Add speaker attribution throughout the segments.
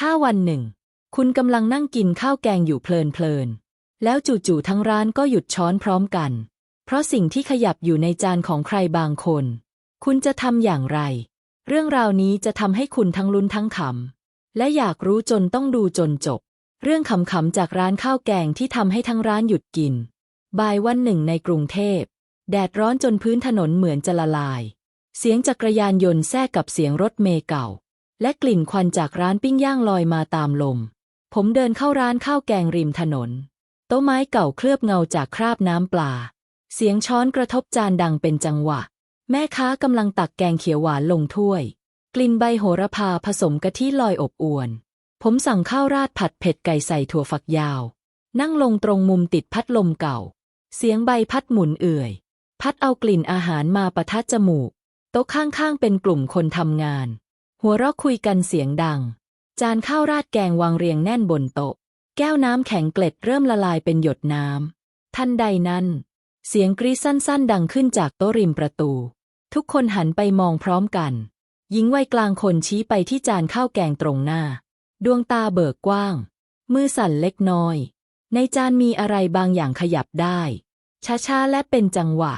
Speaker 1: ถ้าวันหนึ่ง คุณกำลังนั่งกินข้าวแกงอยู่เพลินๆ แล้วจู่ๆทั้งร้านก็หยุดช้อนพร้อมกัน เพราะสิ่งที่ขยับอยู่ในจานของใครบางคน คุณจะทำอย่างไร เรื่องราวนี้จะทำให้คุณทั้งลุ้นทั้งขำ และอยากรู้จนต้องดูจนจบ เรื่องขำๆจากร้านข้าวแกงที่ทำให้ทั้งร้านหยุดกิน บ่ายวันหนึ่งในกรุงเทพ แดดร้อนจนพื้นถนนเหมือนจะละลาย เสียงจักรยานยนต์แทรกกับเสียงรถเมล์เก่า และกลิ่นควันจากร้านปิ้งย่างลอยมาตามลม ผมเดินเข้าร้านข้าวแกงริมถนน โต๊ะไม้เก่าเคลือบเงาจากคราบน้ำปลา เสียงช้อนกระทบจานดังเป็นจังหวะ แม่ค้ากำลังตักแกงเขียวหวานลงถ้วย กลิ่นใบโหระพาผสมกะทิลอยอบอวน ผมสั่งข้าวราดผัดเผ็ดไก่ใส่ถั่วฝักยาว นั่งลงตรงมุมติดพัดลมเก่า เสียงใบพัดหมุนเอื่อย พัดเอากลิ่นอาหารมาประทัดจมูก โต๊ะข้างๆเป็นกลุ่มคนทำงาน หัวเราะคุยกันเสียงดัง จานข้าวราดแกงวางเรียงแน่นบนโต๊ะ แก้วน้ำแข็งเกล็ดเริ่มละลายเป็นหยดน้ำ ทันใดนั้น เสียงกรีดสั้น ๆ ดังขึ้นจากโต๊ะริมประตู ทุกคนหันไปมองพร้อมกัน หญิงวัยกลางคนชี้ไปที่จานข้าวแกงตรงหน้า ดวงตาเบิกกว้าง มือสั่นเล็กน้อย ในจานมีอะไรบางอย่างขยับได้ ช้าๆและเป็นจังหวะ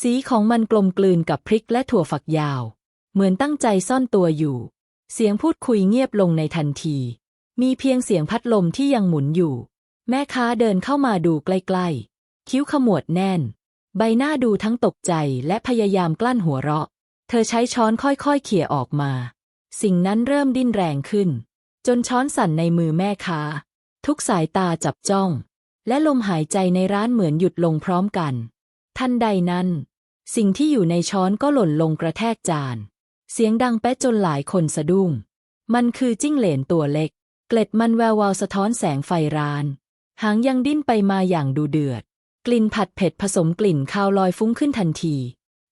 Speaker 1: สีของมันกลมกลืนกับพริกและถั่วฝักยาว เหมือนตั้งใจซ่อนตัวอยู่ เสียงพูดคุยเงียบลงในทันที มีเพียงเสียงพัดลมที่ยังหมุนอยู่ แม่ค้าเดินเข้ามาดูใกล้ๆ คิ้วขมวดแน่น ใบหน้าดูทั้งตกใจและพยายามกลั้นหัวเราะ เธอใช้ช้อนค่อยๆเขี่ยออกมา สิ่งนั้นเริ่มดิ้นแรงขึ้น จนช้อนสั่นในมือแม่ค้า ทุกสายตาจับจ้อง และลมหายใจในร้านเหมือนหยุดลงพร้อมกัน ทันใดนั้น สิ่งที่อยู่ในช้อนก็หล่นลงกระแทกจาน เสียงดังแป๊ะจนหลายคนสะดุ้ง มันคือจิ้งเหลนตัวเล็ก เกล็ดมันแวววาวสะท้อนแสงไฟร้าน หางยังดิ้นไปมาอย่างดูเดือด กลิ่นผัดเผ็ดผสมกลิ่นคาวลอยฟุ้งขึ้นทันที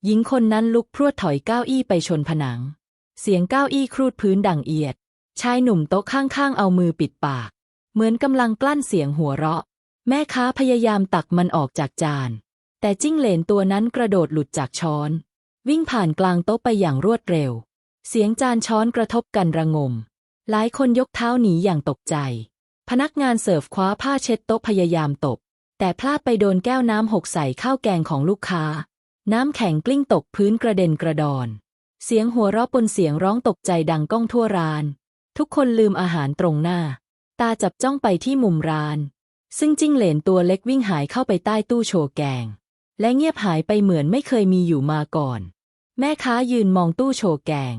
Speaker 1: หญิงคนนั้นลุกพรวดถอยเก้าอี้ไปชนผนัง เสียงเก้าอี้ครูดพื้นดังเอียด ชายหนุ่มโต๊ะข้างๆเอามือปิดปาก เหมือนกำลังกลั้นเสียงหัวเราะ แม่ค้าพยายามตักมันออกจากจาน แต่จิ้งเหลนตัวนั้นกระโดดหลุดจากช้อน วิ่งผ่านกลางโต๊ะไปอย่างรวดเร็ว เสียงจานช้อนกระทบกันระงม หลายคนยกเท้าหนีอย่างตกใจ พนักงานเสิร์ฟคว้าผ้าเช็ดโต๊ะพยายามตบ แต่พลาดไปโดนแก้วน้ำหกใส่ข้าวแกงของลูกค้า น้ำแข็งกลิ้งตกพื้นกระเด็นกระดอน เสียงหัวเราะปนเสียงร้องตกใจดังก้องทั่วร้าน ทุกคนลืมอาหารตรงหน้า ตาจับจ้องไปที่มุมร้าน ซึ่งจิ้งเหลนตัวเล็กวิ่งหายเข้าไปใต้ตู้โชว์แกง และเงียบหายไปเหมือนไม่เคยมีอยู่มาก่อน แม่ค้ายืนมองตู้โชว์แกง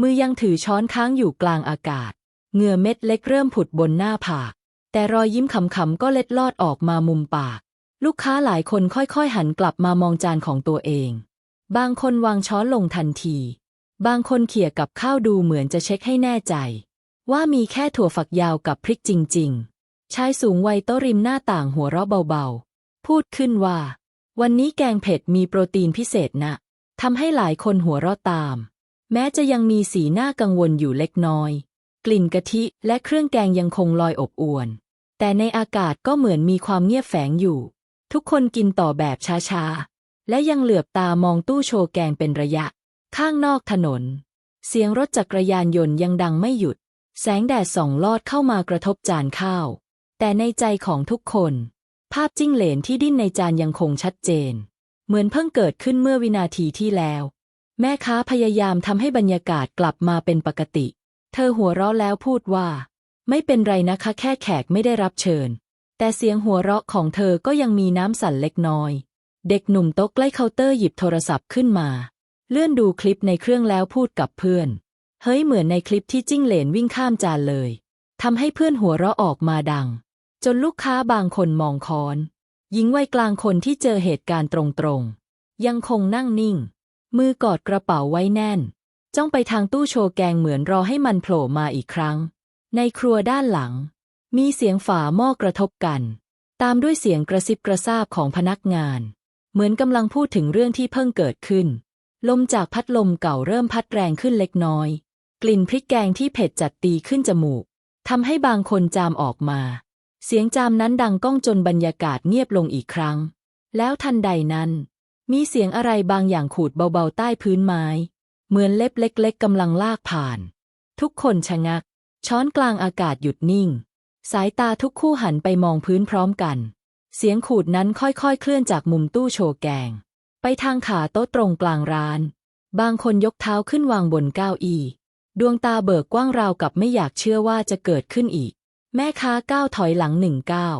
Speaker 1: มือยังถือช้อนค้างอยู่กลางอากาศ เหงื่อเม็ดเล็กเริ่มผุดบนหน้าผาก แต่รอยยิ้มขำๆก็เล็ดลอดออกมามุมปาก ลูกค้าหลายคนค่อยๆ หันกลับมามองจานของตัวเอง บางคนวางช้อนลงทันที บางคนเขี่ยกับข้าวดูเหมือนจะเช็คให้แน่ใจ ว่ามีแค่ถั่วฝักยาวกับพริกจริง ๆ ชายสูงวัยโตริมหน้าต่างหัวเราะเบาๆ พูดขึ้นว่า วันนี้แกงเผ็ดมีโปรตีนพิเศษนะทำให้หลายคนหัวเราะตาม แม้จะยังมีสีหน้ากังวลอยู่เล็กน้อย กลิ่นกะทิและเครื่องแกงยังคงลอยอบอวน แต่ในอากาศก็เหมือนมีความเงียบแฝงอยู่ ทุกคนกินต่อแบบช้าๆ และยังเหลือบตามองตู้โชว์แกงเป็นระยะ ข้างนอกถนน เสียงรถจักรยานยนต์ยังดังไม่หยุด แสงแดดส่องลอดเข้ามากระทบจานข้าว แต่ในใจของทุกคน ภาพจิ้งเหลนที่ดิ้นในจานยังคงชัดเจน เหมือนเพิ่งเกิดขึ้นเมื่อวินาทีที่แล้ว แม่ค้าพยายามทำให้บรรยากาศกลับมาเป็นปกติ เธอหัวเราะแล้วพูดว่า ไม่เป็นไรนะคะแค่แขกไม่ได้รับเชิญ แต่เสียงหัวเราะของเธอก็ยังมีน้ำสั่นเล็กน้อย เด็กหนุ่มโต๊ะใกล้เคาน์เตอร์หยิบโทรศัพท์ขึ้นมา เลื่อนดูคลิปในเครื่องแล้วพูดกับเพื่อน เฮ้ยเหมือนในคลิปที่จิ้งเหลนวิ่งข้ามจานเลยทำให้เพื่อนหัวเราะออกมาดัง จนลูกค้าบางคนมองค้อน หญิงวัยกลางคนที่เจอเหตุการณ์ตรงๆ ยังคงนั่งนิ่ง มือกอดกระเป๋าไว้แน่น จ้องไปทางตู้โชว์แกงเหมือนรอให้มันโผล่มาอีกครั้ง ในครัวด้านหลัง มีเสียงฝาหม้อกระทบกัน ตามด้วยเสียงกระซิบกระซาบของพนักงาน เหมือนกำลังพูดถึงเรื่องที่เพิ่งเกิดขึ้น ลมจากพัดลมเก่าเริ่มพัดแรงขึ้นเล็กน้อย กลิ่นพริกแกงที่เผ็ดจัดตีขึ้นจมูกทำให้บางคนจามออกมา เสียงจามนั้นดังก้องจนบรรยากาศเงียบลงอีกครั้ง แล้วทันใดนั้น มีเสียงอะไรบางอย่างขูดเบาๆใต้พื้นไม้ เหมือนเล็บเล็กๆกำลังลากผ่าน ทุกคนชะงัก ช้อนกลางอากาศหยุดนิ่ง สายตาทุกคู่หันไปมองพื้นพร้อมกัน เสียงขูดนั้นค่อยๆ เคลื่อนจากมุมตู้โชว์แกง ไปทางขาโต๊ะตรงกลางร้าน บางคนยกเท้าขึ้นวางบนเก้าอี้ ดวงตาเบิกกว้างราวกับไม่อยากเชื่อว่าจะเกิดขึ้นอีก แม่ค้าก้าวถอยหลังหนึ่งก้าว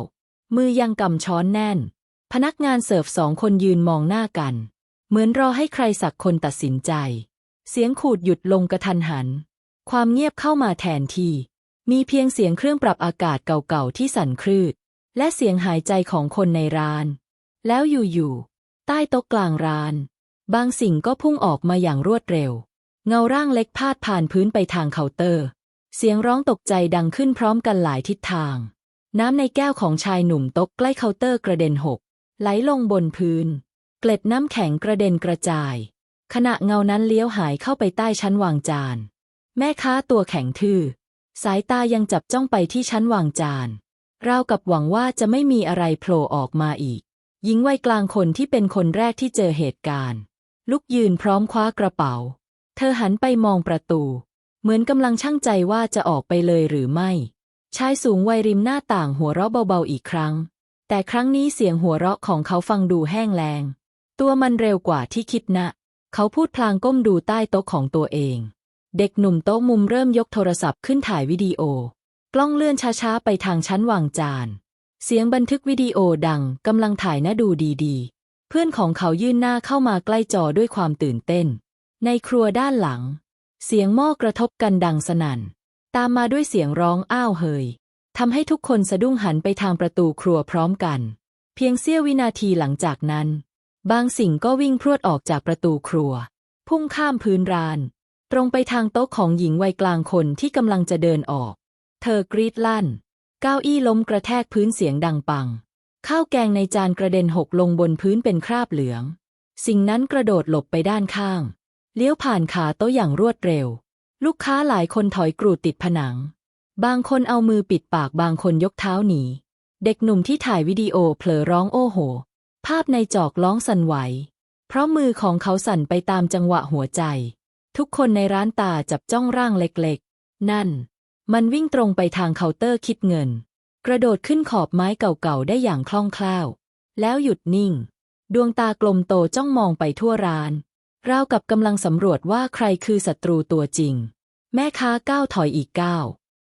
Speaker 1: มือยังกำช้อนแน่น พนักงานเสิร์ฟสองคนยืนมองหน้ากัน เหมือนรอให้ใครสักคนตัดสินใจ เสียงขูดหยุดลงกระทันหัน ความเงียบเข้ามาแทนที่ มีเพียงเสียงเครื่องปรับอากาศเก่าๆที่สั่นคลืด และเสียงหายใจของคนในร้าน แล้วอยู่ๆใต้โต๊ะกลางร้าน บางสิ่งก็พุ่งออกมาอย่างรวดเร็ว เงาร่างเล็กพาดผ่านพื้นไปทางเคาน์เตอร์ เสียงร้องตกใจดังขึ้นพร้อมกันหลายทิศทาง น้ำในแก้วของชายหนุ่มต๊ะใกล้เคาน์เตอร์กระเด็นหก ไหลลงบนพื้น เกล็ดน้ำแข็งกระเด็นกระจาย ขณะเงานั้นเลี้ยวหายเข้าไปใต้ชั้นวางจาน แม่ค้าตัวแข็งทื่อ สายตายังจับจ้องไปที่ชั้นวางจานราวกับหวังว่าจะไม่มีอะไรโผล่ออกมาอีก หญิงวัยกลางคนที่เป็นคนแรกที่เจอเหตุการณ์ ลุกยืนพร้อมคว้ากระเป๋า เธอหันไปมองประตู เหมือนกำลังช่างใจว่าจะออกไปเลยหรือไม่ ชายสูงวัยริมหน้าต่างหัวเราะเบาๆอีกครั้ง แต่ครั้งนี้เสียงหัวเราะของเขาฟังดูแห้งแรงตัวมันเร็วกว่าที่คิดนะ เขาพูดพลางก้มดูใต้โต๊ะของตัวเอง เด็กหนุ่มโต๊ะมุมเริ่มยกโทรศัพท์ขึ้นถ่ายวิดีโอ กล้องเลื่อนช้าๆไปทางชั้นวางจาน เสียงบันทึกวิดีโอดังกำลังถ่ายน่าดูดีๆ เพื่อนของเขายื่นหน้าเข้ามาใกล้จอด้วยความตื่นเต้น ในครัวด้านหลัง เสียงหม้อกระทบกันดังสนั่น ตามมาด้วยเสียงร้องอ้าวเฮยทำให้ทุกคนสะดุ้งหันไปทางประตูครัวพร้อมกัน เพียงเสี้ยววินาทีหลังจากนั้น บางสิ่งก็วิ่งพรวดออกจากประตูครัว พุ่งข้ามพื้นราน ตรงไปทางโต๊ะของหญิงวัยกลางคนที่กำลังจะเดินออก เธอกรีดลั่น เก้าอี้ล้มกระแทกพื้นเสียงดังปัง ข้าวแกงในจานกระเด็นหกลงบนพื้นเป็นคราบเหลือง สิ่งนั้นกระโดดหลบไปด้านข้าง เลี้ยวผ่านขาโต๊ะอย่างรวดเร็ว ลูกค้าหลายคนถอยกรูดติดผนัง บางคนเอามือปิดปากบางคนยกเท้าหนี เด็กหนุ่มที่ถ่ายวิดีโอเผลอร้องโอ้โห ภาพในจอกร้องสั่นไหว เพราะมือของเขาสั่นไปตามจังหวะหัวใจ ทุกคนในร้านตาจับจ้องร่างเล็กๆ นั่น มันวิ่งตรงไปทางเคาน์เตอร์คิดเงิน กระโดดขึ้นขอบไม้เก่าๆได้อย่างคล่องแคล่ว แล้วหยุดนิ่ง ดวงตากลมโตจ้องมองไปทั่วร้าน ราวกับกำลังสำรวจว่าใครคือศัตรูตัวจริง แม่ค้าก้าวถอยอีกก้าว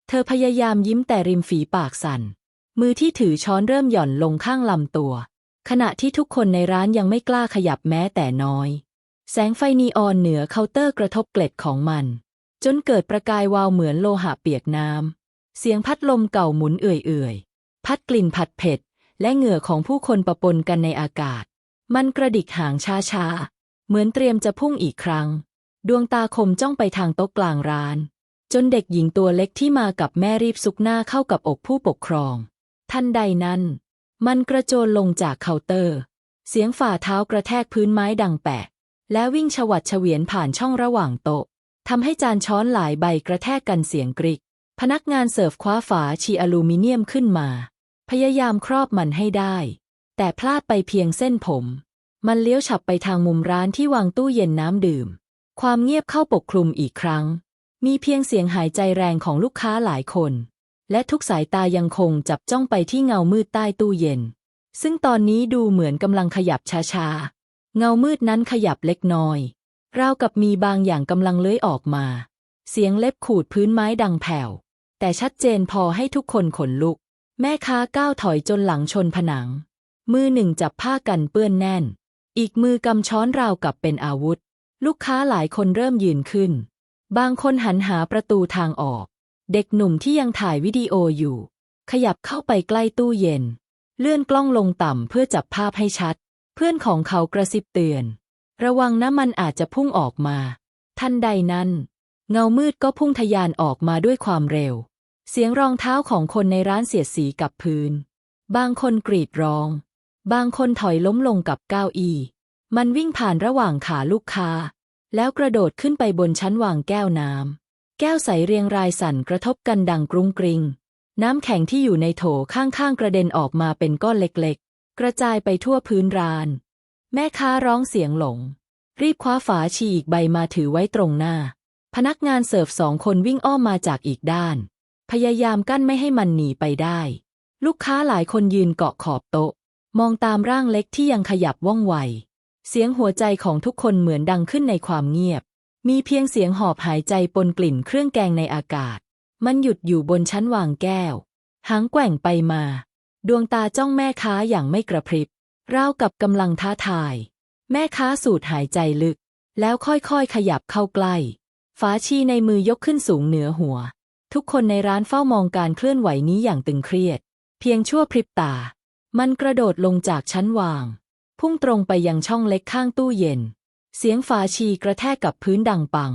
Speaker 1: เธอพยายามยิ้มแต่ริมฝีปากสั่น มือที่ถือช้อนเริ่มหย่อนลงข้างลำตัว ขณะที่ทุกคนในร้านยังไม่กล้าขยับแม้แต่น้อย แสงไฟนีออนเหนือเคาน์เตอร์กระทบเกล็ดของมัน จนเกิดประกายวาวเหมือนโลหะเปียกน้ำ เสียงพัดลมเก่าหมุนเอื่อยๆ พัดกลิ่นผัดเผ็ด และเหงื่อของผู้คนประปนกันในอากาศ มันกระดิกหางช้าๆ เหมือนเตรียมจะพุ่งอีกครั้ง ดวงตาคมจ้องไปทางโต๊ะกลางร้าน จนเด็กหญิงตัวเล็กที่มากับแม่รีบซุกหน้าเข้ากับอกผู้ปกครอง ทันใดนั้น มันกระโจนลงจากเคาน์เตอร์ เสียงฝ่าเท้ากระแทกพื้นไม้ดังแปะ แล้ววิ่งฉวัดเฉวียนผ่านช่องระหว่างโต๊ะทำให้จานช้อนหลายใบกระแทกกันเสียงกริก พนักงานเสิร์ฟคว้าฝาชีอลูมิเนียมขึ้นมา พยายามครอบมันให้ได้ แต่พลาดไปเพียงเส้นผม มันเลี้ยวฉับไปทางมุมร้านที่วางตู้เย็นน้ำดื่ม ความเงียบเข้าปกคลุมอีกครั้ง มีเพียงเสียงหายใจแรงของลูกค้าหลายคน และทุกสายตายังคงจับจ้องไปที่เงามืดใต้ตู้เย็น ซึ่งตอนนี้ดูเหมือนกำลังขยับช้าๆ เงามืดนั้นขยับเล็กน้อย ราวกับมีบางอย่างกำลังเลื้อยออกมา เสียงเล็บขูดพื้นไม้ดังแผ่ว แต่ชัดเจนพอให้ทุกคนขนลุก แม่ค้าก้าวถอยจนหลังชนผนัง มือหนึ่งจับผ้ากันเปื้อนแน่น อีกมือกำช้อนราวกับเป็นอาวุธ ลูกค้าหลายคนเริ่มยืนขึ้น บางคนหันหาประตูทางออก เด็กหนุ่มที่ยังถ่ายวิดีโออยู่ ขยับเข้าไปใกล้ตู้เย็น เลื่อนกล้องลงต่ำเพื่อจับภาพให้ชัด เพื่อนของเขากระซิบเตือน ระวังนะมันอาจจะพุ่งออกมา ทันใดนั้น เงามืดก็พุ่งทะยานออกมาด้วยความเร็ว เสียงรองเท้าของคนในร้านเสียดสีกับพื้น บางคนกรีดร้อง บางคนถอยล้มลงกับเก้าอี้ มันวิ่งผ่านระหว่างขาลูกค้า แล้วกระโดดขึ้นไปบนชั้นวางแก้วน้ำ แก้วใสเรียงรายสั่นกระทบกันดังกรุงกริง น้ำแข็งที่อยู่ในโถข้างๆ กระเด็นออกมาเป็นก้อนเล็กๆ กระจายไปทั่วพื้นร้าน แม่ค้าร้องเสียงหลง รีบคว้าฝาชีอีกใบมาถือไว้ตรงหน้า พนักงานเสิร์ฟสองคนวิ่งอ้อมมาจากอีกด้าน พยายามกั้นไม่ให้มันหนีไปได้ ลูกค้าหลายคนยืนเกาะขอบโต๊ะ มองตามร่างเล็กที่ยังขยับว่องไว เสียงหัวใจของทุกคนเหมือนดังขึ้นในความเงียบ มีเพียงเสียงหอบหายใจปนกลิ่นเครื่องแกงในอากาศ มันหยุดอยู่บนชั้นวางแก้ว หางแกว่งไปมา ดวงตาจ้องแม่ค้าอย่างไม่กระพริบราวกับกำลังท้าทาย แม่ค้าสูดหายใจลึก แล้วค่อยๆขยับเข้าใกล้ฝาชีในมือยกขึ้นสูงเหนือหัว ทุกคนในร้านเฝ้ามองการเคลื่อนไหวนี้อย่างตึงเครียด เพียงชั่วพริบตา มันกระโดดลงจากชั้นวาง พุ่งตรงไปยังช่องเล็กข้างตู้เย็น เสียงฝาชีกระแทกกับพื้นดังปัง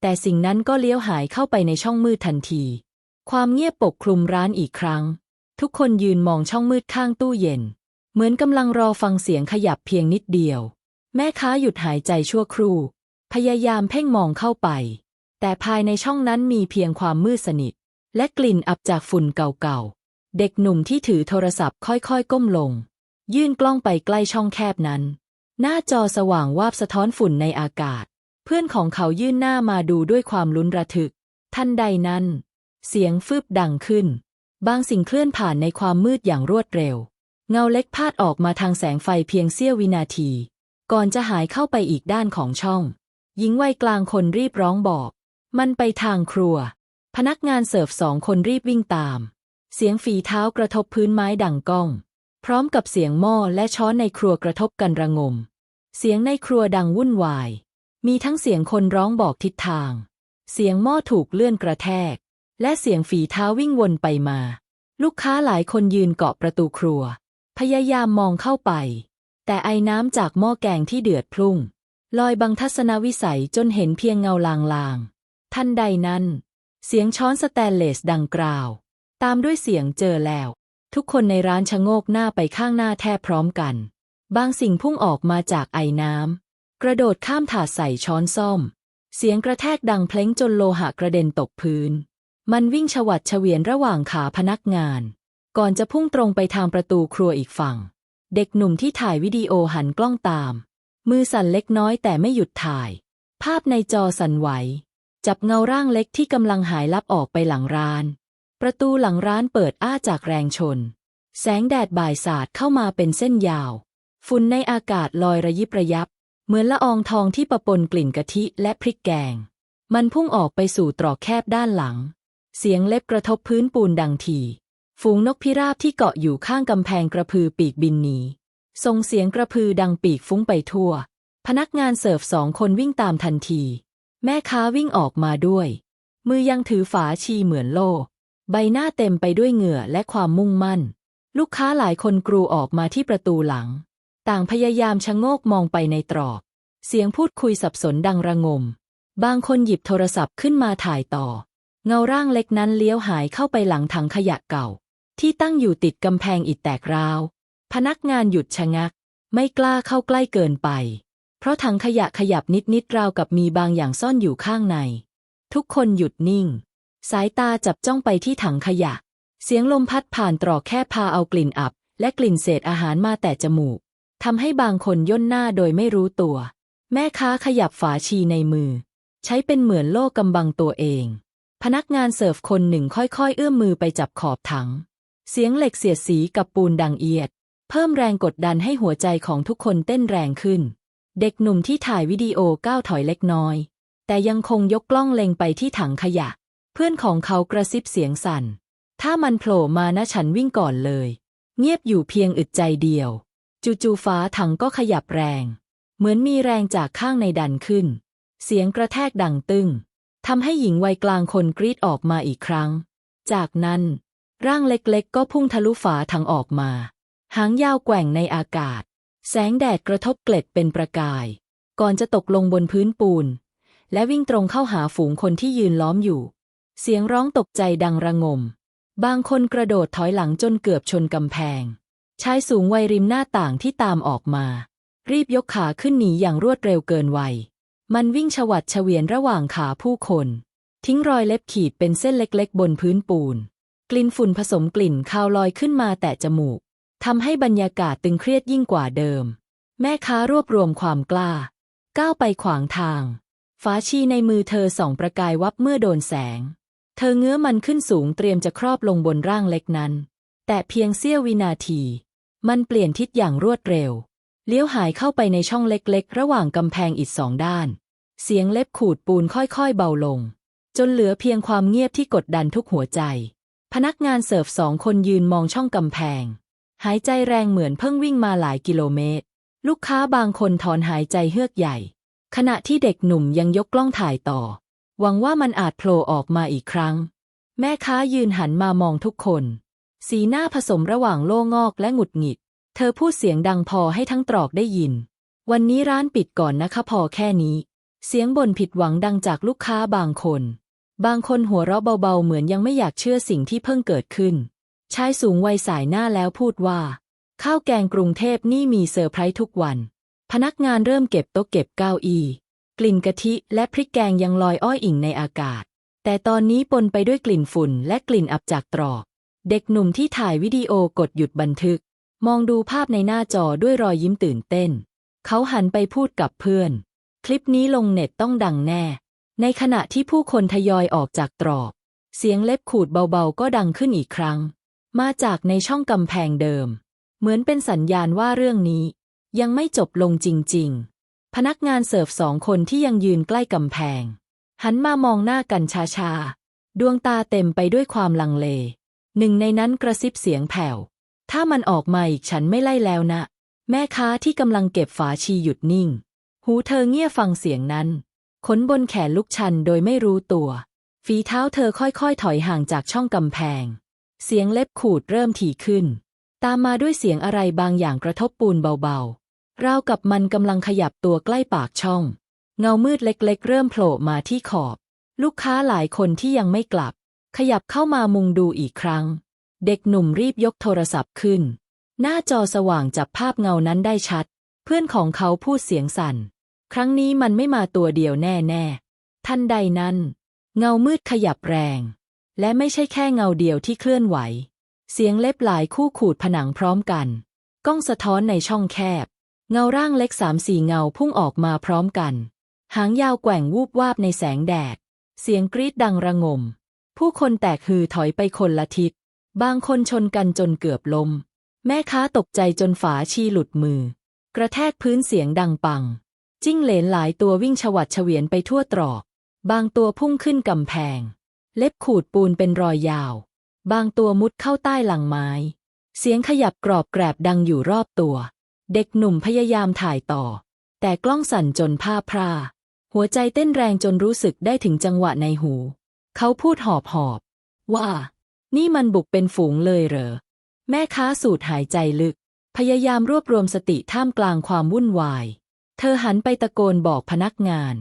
Speaker 1: แต่สิ่งนั้นก็เลี้ยวหายเข้าไปในช่องมืดทันที ความเงียบปกคลุมร้านอีกครั้ง ทุกคนยืนมองช่องมืดข้างตู้เย็น เหมือนกำลังรอฟังเสียงขยับเพียงนิดเดียว แม่ค้าหยุดหายใจชั่วครู่ พยายามเพ่งมองเข้าไป แต่ภายในช่องนั้นมีเพียงความมืดสนิท และกลิ่นอับจากฝุ่นเก่าๆ เด็กหนุ่มที่ถือโทรศัพท์ค่อยๆ ก้มลง ยื่นกล้องไปใกล้ช่องแคบนั้น หน้าจอสว่างวาบสะท้อนฝุ่นในอากาศ เพื่อนของเขายื่นหน้ามาดูด้วยความลุ้นระทึก ทันใดนั้น เสียงฟืบดังขึ้น บางสิ่งเคลื่อนผ่านในความมืดอย่างรวดเร็ว เงาเล็กพาดออกมาทางแสงไฟเพียงเสี้ยววินาที ก่อนจะหายเข้าไปอีกด้านของช่อง หญิงวัยกลางคนรีบร้องบอก มันไปทางครัว พนักงานเสิร์ฟสองคนรีบวิ่งตาม เสียงฝีเท้ากระทบพื้นไม้ดังก้อง พร้อมกับเสียงหม้อและช้อนในครัวกระทบกันระงม เสียงในครัวดังวุ่นวาย มีทั้งเสียงคนร้องบอกทิศทาง เสียงหม้อถูกเลื่อนกระแทก และเสียงฝีเท้าวิ่งวนไปมา ลูกค้าหลายคนยืนเกาะประตูครัว พยายามมองเข้าไป แต่ไอ้น้ำจากหม้อแกงที่เดือดพลุ่ง ลอยบังทัศนวิสัยจนเห็นเพียงเงาลางๆ ทันใดนั้น เสียงช้อนสแตนเลสดังกราว ตามด้วยเสียงเจอแล้ว ทุกคนในร้านชะโงกหน้าไปข้างหน้าแทบพร้อมกัน บางสิ่งพุ่งออกมาจากไอ้น้ำ กระโดดข้ามถาดใส่ช้อนซ่อม เสียงกระแทกดังเพลงจนโลหะกระเด็นตกพื้น มันวิ่งฉวัดเฉวียนระหว่างขาพนักงาน ก่อนจะพุ่งตรงไปทางประตูครัวอีกฝั่ง เด็กหนุ่มที่ถ่ายวิดีโอหันกล้องตาม มือสั่นเล็กน้อยแต่ไม่หยุดถ่าย ภาพในจอสั่นไหว จับเงาร่างเล็กที่กำลังหายลับออกไปหลังร้าน ประตูหลังร้านเปิดอ้าจากแรงชน แสงแดดบ่ายสาดเข้ามาเป็นเส้นยาว ฝุ่นในอากาศลอยระยิบระยับ เหมือนละอองทองที่ประปนกลิ่นกะทิและพริกแกง มันพุ่งออกไปสู่ตรอกแคบด้านหลัง เสียงเล็บกระทบพื้นปูนดังที ฝูงนกพิราบที่เกาะอยู่ข้างกำแพงกระพือปีกบินหนีส่งเสียงกระพือดังปีกฟุ้งไปทั่ว พนักงานเสิร์ฟสองคนวิ่งตามทันที แม่ค้าวิ่งออกมาด้วย มือยังถือฝาชีเหมือนโล่ ใบหน้าเต็มไปด้วยเหงื่อและความมุ่งมั่น ลูกค้าหลายคนกรูออกมาที่ประตูหลัง ต่างพยายามชะโงกมองไปในตรอก เสียงพูดคุยสับสนดังระงม บางคนหยิบโทรศัพท์ขึ้นมาถ่ายต่อ เงาร่างเล็กนั้นเลี้ยวหายเข้าไปหลังถังขยะเก่า ที่ตั้งอยู่ติดกำแพงอิฐแตกราว พนักงานหยุดชะงัก ไม่กล้าเข้าใกล้เกินไป เพราะถังขยะขยับนิดๆราวกับมีบางอย่างซ่อนอยู่ข้างใน ทุกคนหยุดนิ่ง สายตาจับจ้องไปที่ถังขยะ เสียงลมพัดผ่านตรอกแค่พาเอากลิ่นอับ และกลิ่นเศษอาหารมาแต่จมูกทำให้บางคนย่นหน้าโดยไม่รู้ตัว แม่ค้าขยับฝาชีในมือ ใช้เป็นเหมือนโล่กำบังตัวเอง พนักงานเสิร์ฟคนหนึ่งค่อยๆ เอื้อมมือไปจับขอบถัง เสียงเหล็กเสียดสีกับปูนดังเอียด เพิ่มแรงกดดันให้หัวใจของทุกคนเต้นแรงขึ้น เด็กหนุ่มที่ถ่ายวิดีโอก้าวถอยเล็กน้อย แต่ยังคงยกกล้องเล็งไปที่ถังขยะ เพื่อนของเขากระซิบเสียงสั่น ถ้ามันโผล่มานะฉันวิ่งก่อนเลย เงียบอยู่เพียงอึดใจเดียว จู่ๆฟ้าถังก็ขยับแรง เหมือนมีแรงจากข้างในดันขึ้น เสียงกระแทกดังตึงทำให้หญิงวัยกลางคนกรีดออกมาอีกครั้ง จากนั้น ร่างเล็กๆ ก็พุ่งทะลุฝาถังออกมา หางยาวแกว่งในอากาศ แสงแดดกระทบเกล็ดเป็นประกาย ก่อนจะตกลงบนพื้นปูน และวิ่งตรงเข้าหาฝูงคนที่ยืนล้อมอยู่ เสียงร้องตกใจดังระงม บางคนกระโดดถอยหลังจนเกือบชนกำแพง ชายสูงวัยริมหน้าต่างที่ตามออกมา รีบยกขาขึ้นหนีอย่างรวดเร็วเกินวัย มันวิ่งฉวัดเฉวียนระหว่างขาผู้คน ทิ้งรอยเล็บขีดเป็นเส้นเล็กๆ บนพื้นปูน กลิ่นฝุ่นผสมกลิ่นคาวลอยขึ้นมาแต่จมูกทำให้บรรยากาศตึงเครียดยิ่งกว่าเดิม แม่ค้ารวบรวมความกล้า ก้าวไปขวางทาง ฟ้าชีในมือเธอส่องประกายวับเมื่อโดนแสง เธอเงื้อมันขึ้นสูงเตรียมจะครอบลงบนร่างเล็กนั้น แต่เพียงเสี้ยววินาที มันเปลี่ยนทิศอย่างรวดเร็ว เลี้ยวหายเข้าไปในช่องเล็กๆ ระหว่างกำแพงอิฐสองด้าน เสียงเล็บขูดปูนค่อยๆเบาลง จนเหลือเพียงความเงียบที่กดดันทุกหัวใจ พนักงานเสิร์ฟสองคนยืนมองช่องกำแพง หายใจแรงเหมือนเพิ่งวิ่งมาหลายกิโลเมตร ลูกค้าบางคนถอนหายใจเฮือกใหญ่ ขณะที่เด็กหนุ่มยังยกกล้องถ่ายต่อ หวังว่ามันอาจโผล่ออกมาอีกครั้ง แม่ค้ายืนหันมามองทุกคน สีหน้าผสมระหว่างโล่งอกและหงุดหงิด เธอพูดเสียงดังพอให้ทั้งตรอกได้ยิน วันนี้ร้านปิดก่อนนะคะพอแค่นี้ เสียงบ่นผิดหวังดังจากลูกค้าบางคน บางคนหัวเราะเบาๆเหมือนยังไม่อยากเชื่อสิ่งที่เพิ่งเกิดขึ้น ชายสูงวัยสายหน้าแล้วพูดว่า ข้าวแกงกรุงเทพนี่มีเซอร์ไพรส์ทุกวัน พนักงานเริ่มเก็บโต๊ะเก็บเก้าอี้ กลิ่นกะทิและพริกแกงยังลอยอ้อยอิ่งในอากาศ แต่ตอนนี้ปนไปด้วยกลิ่นฝุ่นและกลิ่นอับจากตรอก เด็กหนุ่มที่ถ่ายวิดีโอกดหยุดบันทึก มองดูภาพในหน้าจอด้วยรอยยิ้มตื่นเต้น เขาหันไปพูดกับเพื่อน คลิปนี้ลงเน็ตต้องดังแน่ ในขณะที่ผู้คนทยอยออกจากตรอก เสียงเล็บขูดเบาๆ ก็ดังขึ้นอีกครั้ง มาจากในช่องกำแพงเดิม เหมือนเป็นสัญญาณว่าเรื่องนี้ ยังไม่จบลงจริง ๆ พนักงานเสิร์ฟสองคนที่ยังยืนใกล้กำแพง หันมามองหน้ากันช้าๆ ดวงตาเต็มไปด้วยความลังเล หนึ่งในนั้นกระซิบเสียงแผ่ว ถ้ามันออกมาอีกฉันไม่ไล่แล้วนะ แม่ค้าที่กำลังเก็บฝาชีหยุดนิ่ง หูเธอเงี่ยฟังเสียงนั้น ขนบนแขนลุกชันโดยไม่รู้ตัว ฝีเท้าเธอค่อยๆ ถอยห่างจากช่องกำแพง เสียงเล็บขูดเริ่มถี่ขึ้น ตามมาด้วยเสียงอะไรบางอย่างกระทบปูนเบาๆ ราวกับมันกำลังขยับตัวใกล้ปากช่อง เงามืดเล็กๆ เริ่มโผล่มาที่ขอบ ลูกค้าหลายคนที่ยังไม่กลับ ขยับเข้ามามุงดูอีกครั้ง เด็กหนุ่มรีบยกโทรศัพท์ขึ้น หน้าจอสว่างจับภาพเงานั้นได้ชัด เพื่อนของเขาพูดเสียงสั่น ครั้งนี้มันไม่มาตัวเดียวแน่ๆ ทันใดนั้น เงามืดขยับแรง และไม่ใช่แค่เงาเดียวที่เคลื่อนไหว เสียงเล็บหลายคู่ขูดผนังพร้อมกัน กล้องสะท้อนในช่องแคบ เงาร่างเล็กสามสี่เงาพุ่งออกมาพร้อมกัน หางยาวแกว่งวูบวาบในแสงแดด เสียงกรีดดังระงม ผู้คนแตกฮือถอยไปคนละทิศ บางคนชนกันจนเกือบล้มแม่ค้าตกใจจนฝาชีหลุดมือ กระแทกพื้นเสียงดังปัง จิ้งเหลนหลายตัววิ่งฉวัดเฉวียนไปทั่วตรอก บางตัวพุ่งขึ้นกำแพง เล็บขูดปูนเป็นรอยยาว บางตัวมุดเข้าใต้หลังไม้ เสียงขยับกรอบแกรบดังอยู่รอบตัว เด็กหนุ่มพยายามถ่ายต่อ แต่กล้องสั่นจนผ้าพร่า หัวใจเต้นแรงจนรู้สึกได้ถึงจังหวะในหู เขาพูดหอบหอบว่า นี่มันบุกเป็นฝูงเลยเหรอ แม่ค้าสูดหายใจลึก พยายามรวบรวมสติท่ามกลางความวุ่นวาย เธอหันไปตะโกนบอกพนักงาน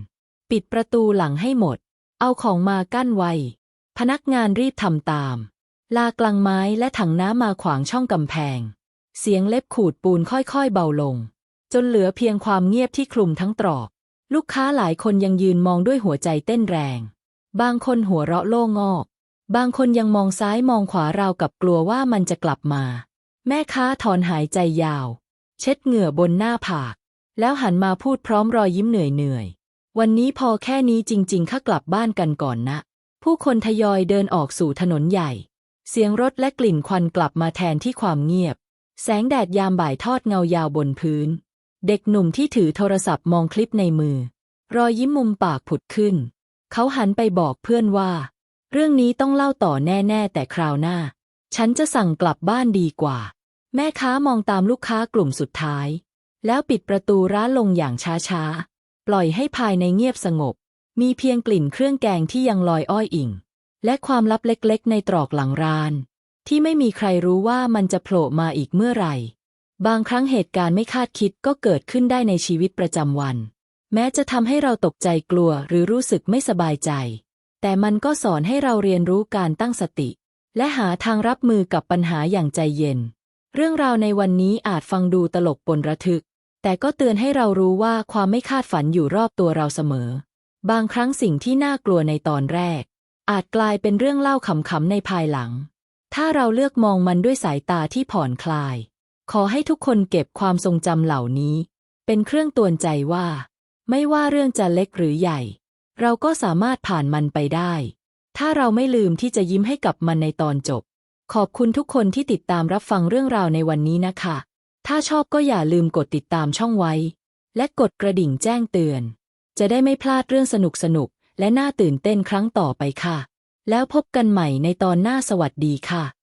Speaker 1: ปิดประตูหลังให้หมด เอาของมากั้นไว้ พนักงานรีบทำตาม ลากลังไม้และถังน้ำมาขวางช่องกำแพง เสียงเล็บขูดปูนค่อยๆเบาลง จนเหลือเพียงความเงียบที่คลุมทั้งตรอก ลูกค้าหลายคนยังยืนมองด้วยหัวใจเต้นแรง บางคนหัวเราะโล่งอก บางคนยังมองซ้ายมองขวาราวกับกลัวว่ามันจะกลับมา แม่ค้าถอนหายใจยาว เช็ดเหงื่อบนหน้าผาก แล้วหันมาพูดพร้อมรอยยิ้มเหนื่อยๆ วันนี้พอแค่นี้จริงๆข้ากลับบ้านกันก่อนนะ ผู้คนทยอยเดินออกสู่ถนนใหญ่ เสียงรถและกลิ่นควันกลับมาแทนที่ความเงียบ แสงแดดยามบ่ายทอดเงายาวบนพื้น เด็กหนุ่มที่ถือโทรศัพท์มองคลิปในมือ รอยยิ้มมุมปากผุดขึ้น เขาหันไปบอกเพื่อนว่า เรื่องนี้ต้องเล่าต่อแน่ ๆ แต่คราวหน้า ฉันจะสั่งกลับบ้านดีกว่า แม่ค้ามองตามลูกค้ากลุ่มสุดท้าย แล้วปิดประตูร้านลงอย่างช้าๆ ปล่อยให้ภายในเงียบสงบ มีเพียงกลิ่นเครื่องแกงที่ยังลอยอ้อยอิ่ง และความลับเล็กๆ ในตรอกหลังร้าน ที่ไม่มีใครรู้ว่ามันจะโผล่มาอีกเมื่อไหร่ บางครั้งเหตุการณ์ไม่คาดคิดก็เกิดขึ้นได้ในชีวิตประจำวัน แม้จะทำให้เราตกใจกลัวหรือรู้สึกไม่สบายใจ แต่มันก็สอนให้เราเรียนรู้การตั้งสติ และหาทางรับมือกับปัญหาอย่างใจเย็น เรื่องราวในวันนี้อาจฟังดูตลกปนระทึก แต่ก็เตือนให้เรารู้ว่าความไม่คาดฝันอยู่รอบตัวเราเสมอ บางครั้งสิ่งที่น่ากลัวในตอนแรก อาจกลายเป็นเรื่องเล่าขำๆในภายหลัง ถ้าเราเลือกมองมันด้วยสายตาที่ผ่อนคลาย ขอให้ทุกคนเก็บความทรงจำเหล่านี้ เป็นเครื่องตือนใจว่า ไม่ว่าเรื่องจะเล็กหรือใหญ่ เราก็สามารถผ่านมันไปได้ ถ้าเราไม่ลืมที่จะยิ้มให้กับมันในตอนจบ ขอบคุณทุกคนที่ติดตามรับฟังเรื่องราวในวันนี้นะคะ ถ้าชอบก็อย่าลืมกดติดตามช่องไว้ และกดกระดิ่งแจ้งเตือน จะได้ไม่พลาดเรื่องสนุกๆและน่าตื่นเต้นครั้งต่อไปค่ะ แล้วพบกันใหม่ในตอนหน้าสวัสดีค่ะ